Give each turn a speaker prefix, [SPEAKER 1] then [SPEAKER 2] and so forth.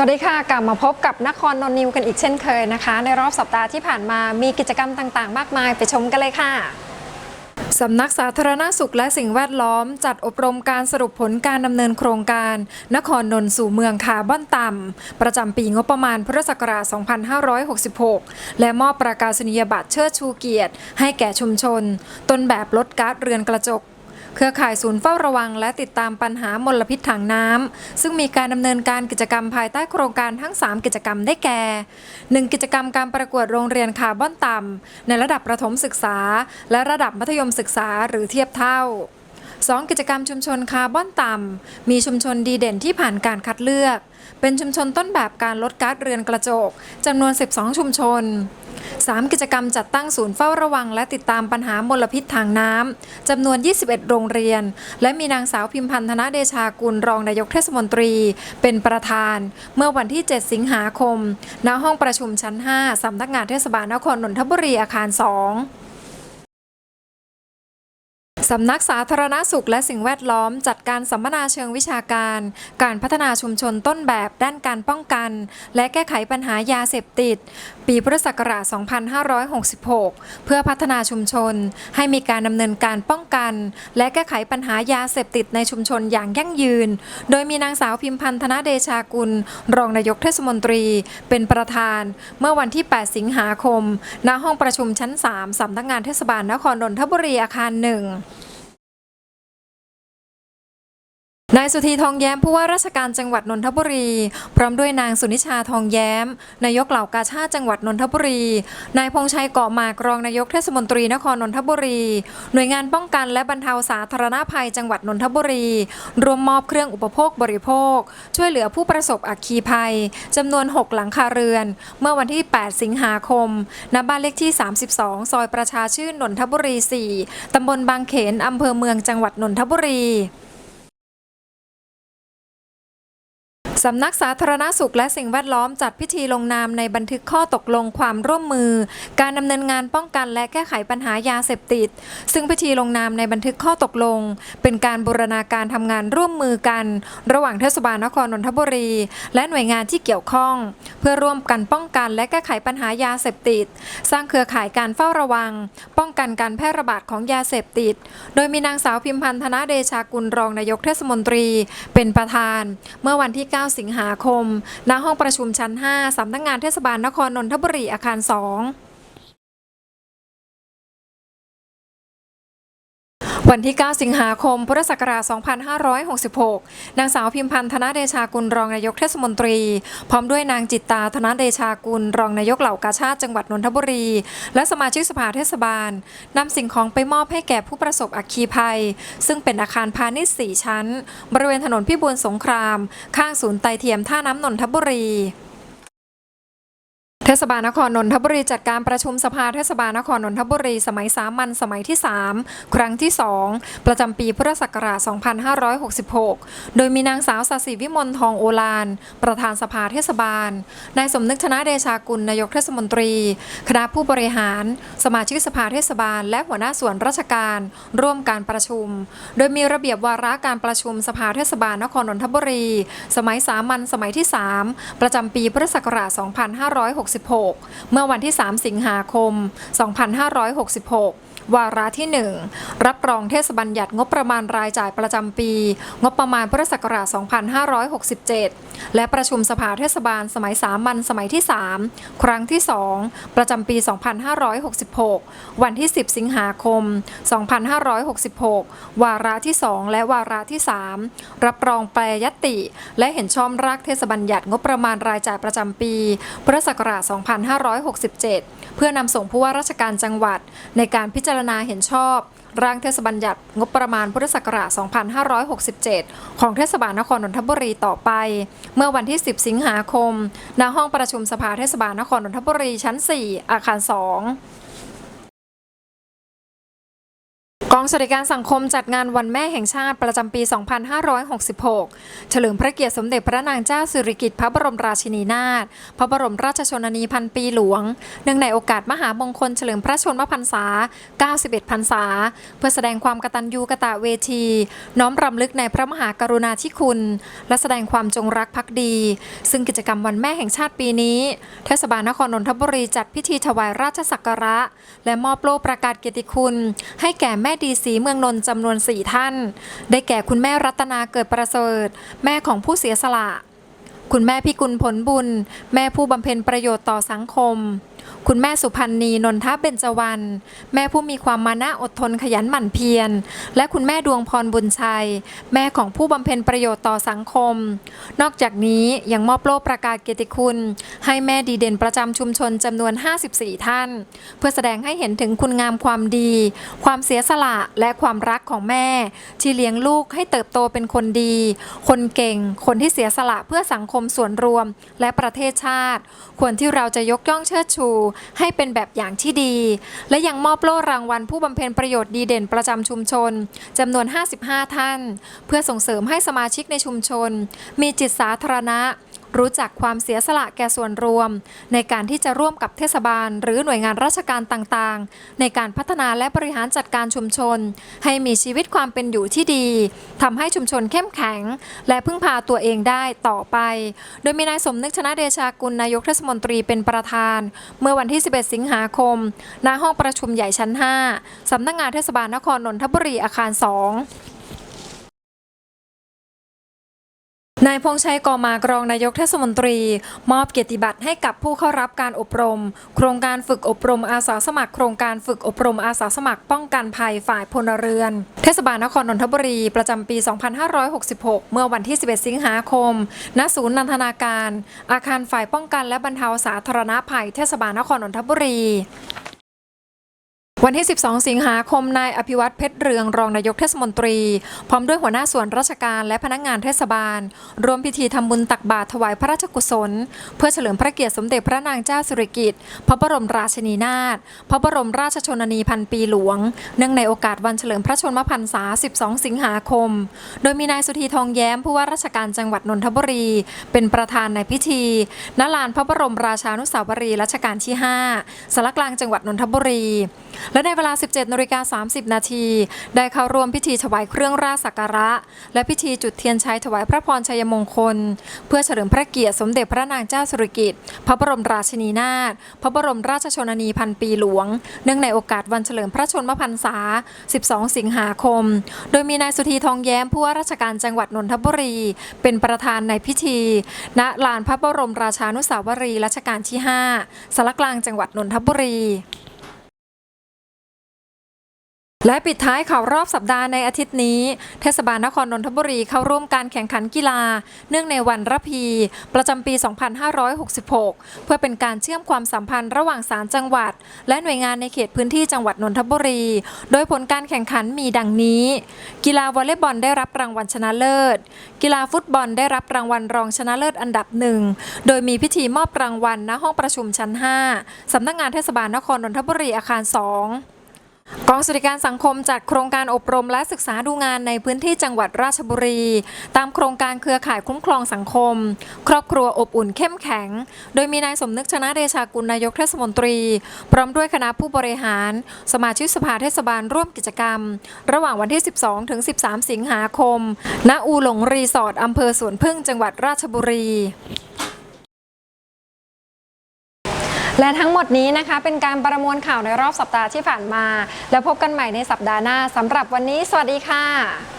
[SPEAKER 1] สวัสดีค่ะ กลับมาพบกับนครนนนิวกันอีกเช่นเคยนะคะ ในรอบสัปดาห์ที่ผ่านมามีกิจกรรมต่างๆ มากมายไปชมกันเลยค่ะสำนักสาธารณสุขและสิ่งแวดล้อม จัดอบรมการสรุปผลการดำเนินโครงการ นครนนท์สู่เมืองคาร์บอนต่ำ ประจำปีงบประมาณพุทธศักราช 2566 และมอบประกาศนียบัตรเชิดชูเกียรติ ให้แก่ชุมชน ต้นแบบลดก๊าซเรือนกระจก เครือข่ายศูนย์เฝ้าระวัง และติดตามปัญหามลพิษถังน้ำซึ่งมีการดำเนินการกิจกรรมภายใต้โครงการทั้ง 3 กิจกรรมได้แก่ 1. กิจกรรมการประกวดโรงเรียนคาร์บอนต่ำในระดับประถมศึกษา และระดับมัธยมศึกษาหรือเทียบเท่า 2. กิจกรรมชุมชนคาร์บอนต่ำมีชุมชนดีเด่นที่ผ่านการคัดเลือก เป็นชุมชนต้นแบบการลดก๊าซเรือนกระจกจำนวน 12 ชุมชน 3. กิจกรรมจัดตั้งศูนย์เฝ้าระวัง และติดตามปัญหามลพิษทางน้ำจำนวน 21 โรงเรียน และมีนางสาวพิมพันธนเดชากุลรองนายกเทศมนตรี เป็นประธาน เมื่อวันที่ 7 สิงหาคม ณห้องประชุมชั้น 5สำนักงานเทศบาลนครนนทบุรีอาคาร 2 สำนักสาธารณสุขและสิ่งแวดล้อมจัดการสัมมนาเชิงวิชาการ การพัฒนาชุมชนต้นแบบด้านการป้องกัน และแก้ไขปัญหายาเสพติด ปีพุทธศักราช 2566 เพื่อพัฒนาชุมชน ให้มีการดำเนินการป้องกัน และแก้ไขปัญหายาเสพติดในชุมชนอย่างยั่งยืน โดยมีนางสาวพิมพันธนาเดชากุล รองนายกเทศมนตรี เป็นประธาน เมื่อวันที่ 8 สิงหาคม ณห้องประชุมชั้น 3สำนักงานเทศบาลนครนนทบุรีอาคารหนึ่ง นายสุธีทองแย้มผู้ว่าราชการจังหวัดนนทบุรี พร้อมด้วยนางสุนิชาทองแย้ม นายกเหล่ากาชาติจังหวัดนนทบุรี นายพงชัยเกาะหมากรองนายกเทศมนตรีนครนนทบุรี หน่วยงานป้องกันและบรรเทาสาธารณภัยจังหวัดนนทบุรี รวมมอบเครื่องอุปโภคบริโภค ช่วยเหลือผู้ประสบอัคคีภัยจำนวน 6 หลังคาเรือน เมื่อวันที่ 8 สิงหาคมณบ้านเลขที่ 32 ซอยประชาชื่นนนทบุรี 4ตำบลบางเขนอำเภอเมืองจังหวัดนนทบุรี สำนักสาธารณสุขและสิ่งแวดล้อมจัดพิธีลงนามในบันทึกข้อตกลงความร่วมมือ การดำเนินงานป้องกันและแก้ไขปัญหายาเสพติด ซึ่งพิธีลงนามในบันทึกข้อตกลง เป็นการบูรณาการทำงานร่วมมือกัน ระหว่างเทศบาลนครนนทบุรี และหน่วยงานที่เกี่ยวข้อง เพื่อร่วมกันป้องกันและแก้ไขปัญหายาเสพติด สร้างเครือข่ายการเฝ้าระวัง ป้องกันการแพร่ระบาดของยาเสพติด โดยมีนางสาวพิมพันธนาเดชากุลรองนายกเทศมนตรี เป็นประธาน เมื่อวันที่ 9สิงหาคม ณ ห้องประชุมชั้น 5 สำนักงานเทศบาลนครนนทบุรีอาคาร 2 วันที่ 9 สิงหาคม พุทธศักราช 2566 นางสาวพิมพันธ์ธนเดชากุลรองนายกเทศมนตรี พร้อมด้วยนางจิตตาธนเดชากุลรองนายกเหล่ากาชาติจังหวัดนนทบุรี และสมาชิกสภาเทศบาลนำสิ่งของไปมอบให้แก่ผู้ประสบอัคคีภัย ซึ่งเป็นอาคารพาณิชย์ 4 ชั้น บริเวณถนนพิบูลสงคราม ข้างศูนย์ไตเทียมท่าน้ำนนทบุรี เทศบาลนครนนทบุรีจัดการประชุมสภาเทศบาลนครนนทบุรี สมัยสามัญสมัยที่ 3 ครั้งที่ 2 ประจำปีพุทธศักราช 2566 โดยมีนางสาวสศิวิมลทองโอฬารประธานสภาเทศบาล นายสมนึกชนะเดชากุลนายกเทศมนตรี คณะผู้บริหาร สมาชิกสภาเทศบาล และหัวหน้าส่วนราชการ ร่วมการประชุม โดยมีระเบียบวาระการประชุมสภาเทศบาลนครนนทบุรี สมัยสามัญสมัยที่ 3 ประจำปีพุทธศักราช 256 2566 เมื่อวันที่ 3 สิงหาคม 2566วาระที่ 1 รับรองเทศบัญญัติงบประมาณรายจ่ายประจำปี งบประมาณพุทธศักราช 2567 และประชุมสภาเทศบาลสมัยสามัญสมัยที่ 3 ครั้งที่ 2 ประจำปี 2566 วันที่ 10 สิงหาคม 2566 วาระที่ 2 และวาระที่ 3 รับรองแปรยตติและเห็นชอบรากเทศบัญญัติงบประมาณรายจ่ายประจำปี พุทธศักราช2567 เพื่อนำส่งผู้ว่าราชการจังหวัด ในการพิจารณาเห็นชอบ ร่างเทศบัญญัติงบประมาณพุทธศักราช 2567 ของเทศบาลนครนนทบุรีต่อไป เมื่อวันที่ 10 สิงหาคม ณ ห้องประชุมสภาเทศบาลนครนนทบุรีชั้น 4 อาคาร 2 สวัสดิการสังคมจัดงานวันแม่แห่งชาติประจำปี 2566 เฉลิมพระเกียรติสมเด็จพระนางเจ้าสิริกิติ์พระบรมราชินีนาถ พระบรมราชชนนีพันปีหลวง เนื่องในโอกาสมหามงคลเฉลิมพระชนมพรรษา 91 พรรษา เพื่อแสดงความกตัญญูกะตะเวที น้อมรำลึกในพระมหากรุณาธิคุณ และแสดงความจงรักภักดี ซึ่งกิจกรรมวันแม่แห่งชาติปีนี้ เทศบาลนครนนทบุรีจัดพิธีถวายราชสักการะ และมอบโล่ประกาศเกียรติคุณ ให้แก่แม่ดีสีเมืองนนท์จำนวน 4 ท่าน ได้แก่คุณแม่รัตนาเกิดประเสริฐ แม่ของผู้เสียสละ คุณแม่พิกุลผลบุญ แม่ผู้บำเพ็ญประโยชน์ต่อสังคม คุณแม่สุพันธ์นีนนทเบญจวรรณแม่ผู้มีความมานะอดทนขยันหมั่นเพียร และคุณแม่ดวงพรบุญชัย แม่ของผู้บำเพ็ญประโยชน์ต่อสังคม นอกจากนี้ยังมอบโล่ประกาศเกียรติคุณ ให้แม่ดีเด่นประจำชุมชนจำนวน 54 ท่าน เพื่อแสดงให้เห็นถึงคุณงามความดี ความเสียสละและความรักของแม่ ที่เลี้ยงลูกให้เติบโตเป็นคนดี คนเก่ง คนที่เสียสละเพื่อสังคมส่วนรวม และประเทศชาติ ควรที่เราจะยกย่องเชิดชูให้เป็นแบบอย่างที่ดี และยังมอบโล่รางวัลผู้บำเพ็ญประโยชน์ดีเด่นประจำชุมชนจำนวน 55 ท่าน เพื่อส่งเสริมให้สมาชิกในชุมชน มีจิตสาธารณะ รู้จักความเสียสละแก่ส่วนรวม ในการที่จะร่วมกับเทศบาล หรือหน่วยงานราชการต่างๆ ในการพัฒนาและบริหารจัดการชุมชน ให้มีชีวิตความเป็นอยู่ที่ดีทำให้ชุมชนเข้มแข็ง และพึ่งพาตัวเองได้ต่อไป โดยมีนายสมนึกชนะเดชากุลนายกเทศมนตรีเป็นประธาน เมื่อวันที่ 11 สิงหาคม ณห้องประชุมใหญ่ชั้น 5สำนักงานเทศบาลนครนนทบุรีอาคาร 2 นายพงชัยกอมากรองนายกเทศมนตรี มอบเกียรติบัตรให้กับผู้เข้ารับการอบรม โครงการฝึกอบรมอาสาสมัคร โครงการฝึกอบรมอาสาสมัคร ป้องกันภัยฝ่ายพลเรือน เทศบาลนครนนทบุรี ประจำปี 2566 เมื่อวันที่ 11 สิงหาคม ณ ศูนย์นันทนาการ อาคารฝ่ายป้องกันและบรรเทาสาธารณภัย เทศบาลนครนนทบุรี วันที่ 12 สิงหาคม นายอภิวัตเพชรเรืองรองนายกเทศมนตรี พร้อมด้วยหัวหน้าส่วนราชการและพนักงานเทศบาล ร่วมพิธีทำบุญตักบาตรถวายพระราชกุศล เพื่อเฉลิมพระเกียรติสมเด็จพระนางเจ้าสิริกิติ์ พระบรมราชินีนาถ พระบรมราชชนนีพันปีหลวง เนื่องในโอกาสวันเฉลิมพระชนมพรรษา 12 สิงหาคม โดยมีนายสุธีทองแย้มผู้ว่าราชการจังหวัดนนทบุรี เป็นประธานในพิธี ณ ลานพระบรมราชานุสาวรีย์รัชกาลที่ 5สารกลางจังหวัดนนทบุรีและในเวลา 17นาฬิกา30 นาที ได้เข้าร่วมพิธีถวายเครื่องราชสักการะ และพิธีจุดเทียนชัยถวายพระพรชัยมงคล เพื่อเฉลิมพระเกียรติสมเด็จพระนางเจ้าสิริกิติ์พระบรมราชินีนาถพระบรมราชชนนีพันปีหลวง เนื่องในโอกาสวันเฉลิมพระชนมพรรษา 12 สิงหาคม โดยมีนายสุธีทองแย้มผู้ว่าราชการจังหวัดนนทบุรี เป็นประธานในพิธี ณลานพระบรมราชานุสาวรีย์รัชกาลที่ 5สารกลางจังหวัดนนทบุรี และปิดท้ายข่าวรอบสัปดาห์ในอาทิตย์นี้ เทศบาลนครนนทบุรีเข้าร่วมการแข่งขันกีฬา เนื่องในวันระพี ประจำปี 2566 เพื่อเป็นการเชื่อมความสัมพันธ์ระหว่างสารจังหวัด และหน่วยงานในเขตพื้นที่จังหวัดนนทบุรี โดยผลการแข่งขันมีดังนี้ กีฬาวอลเลย์บอลได้รับรางวัลชนะเลิศ กีฬาฟุตบอลได้รับรางวัลรองชนะเลิศอันดับหนึ่งโดยมีพิธีมอบรางวัลณห้องประชุมชั้น 5สำนักงานเทศบาลนครนนทบุรีอาคาร 2 กองสวัสดิการสังคมจัดโครงการอบรมและศึกษาดูงานในพื้นที่จังหวัดราชบุรี ตามโครงการเครือข่ายคุ้มครองสังคม ครอบครัวอบอุ่นเข้มแข็ง โดยมีนายสมนึกชนะเดชากุลนายกเทศมนตรี พร้อมด้วยคณะผู้บริหาร สมาชิกสภาเทศบาลร่วมกิจกรรม ระหว่างวันที่ 12 ถึง 13 สิงหาคม ณ อูหลงรีสอร์ทอำเภอสวนพึ่งจังหวัดราชบุรี และทั้งหมดนี้นะคะ เป็นการประมวลข่าวในรอบสัปดาห์ที่ผ่านมา แล้วพบกันใหม่ในสัปดาห์หน้าสำหรับวันนี้ สวัสดีค่ะ